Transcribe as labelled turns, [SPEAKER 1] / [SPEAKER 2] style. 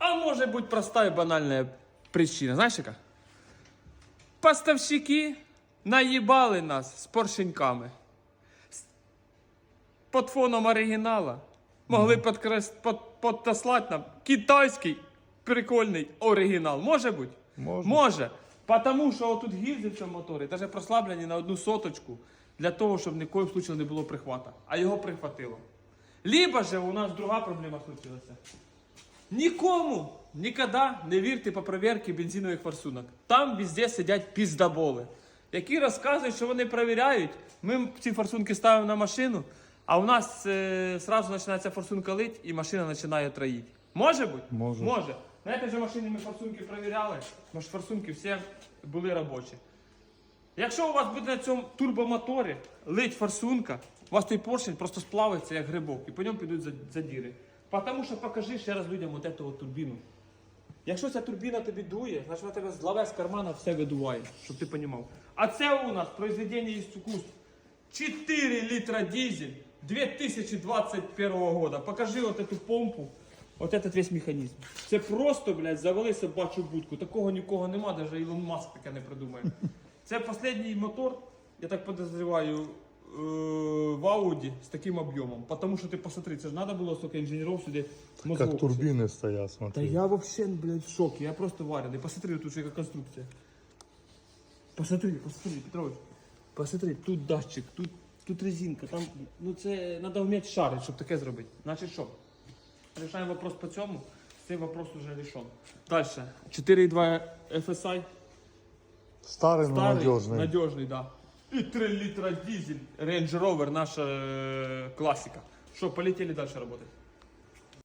[SPEAKER 1] А може бути проста і банальна причина. Знаєш яка? Поставщики наїбали нас з поршеньками. Під фоном оригінала могли підкрас... под... підтаслати нам китайський прикольний оригінал. Може бути?
[SPEAKER 2] Може.
[SPEAKER 1] Може. Потому що отут гільзи в цьому моторі навіть прослаблені на одну соточку для того, щоб ні в коїм случаю не було прихвата. А його прихватило. Либо же у нас друга проблема случилася. Нікому ніколи не вірте по перевірці бензинових форсунок. Там везде сидять піздаболи, які розказують, що вони перевіряють. Ми ці форсунки ставимо на машину, а у нас е, сразу починається форсунка лить і машина починає троїти. Може бути?
[SPEAKER 2] Може.
[SPEAKER 1] Може. На цій же машині ми форсунки перевіряли, наші форсунки всі були робочі. Якщо у вас буде на цьому турбомоторі лить форсунка, у вас той поршень просто сплавиться як грибок, і по ньому підуть за- задіри. Тому що покажи ще раз людям от эту от турбіну. Якщо ця турбіна тобі дує, значить вона тебе з лаве з кармана все видуває, щоб ти розумів. А це у нас произведення із куст 4 літра дизель 2021 года. Покажи от эту помпу, от этот весь механізм. Це просто, блядь, завели собачу будку. Такого нікого нема, навіть Ілон Маск таке не придумає. Це останній мотор, я так подозреваю, е, в Ауді з таким об'ємом. Тому що ти посмотри, це ж треба було стільки інженерів сюди мозгов.
[SPEAKER 2] Как турбины стоят,
[SPEAKER 1] Та
[SPEAKER 2] смотри.
[SPEAKER 1] я вообще, блядь, в шоке. Я просто вареный. Посмотри, тут же яка конструкція. Посмотри, посмотри, Петрович. Посмотри, тут датчик, тут, тут резинка, там, ну це треба вміти шарити, щоб таке зробити. Значить що? Рішаємо вопрос по цьому. Цей вопрос уже рішен. Далі. 4,2 FSI.
[SPEAKER 2] Старый, но
[SPEAKER 1] Старий,
[SPEAKER 2] надежный.
[SPEAKER 1] надіжний, да. І 3 літра дизель. Range Rover, наша э, классика. Что, полетіли дальше працювати?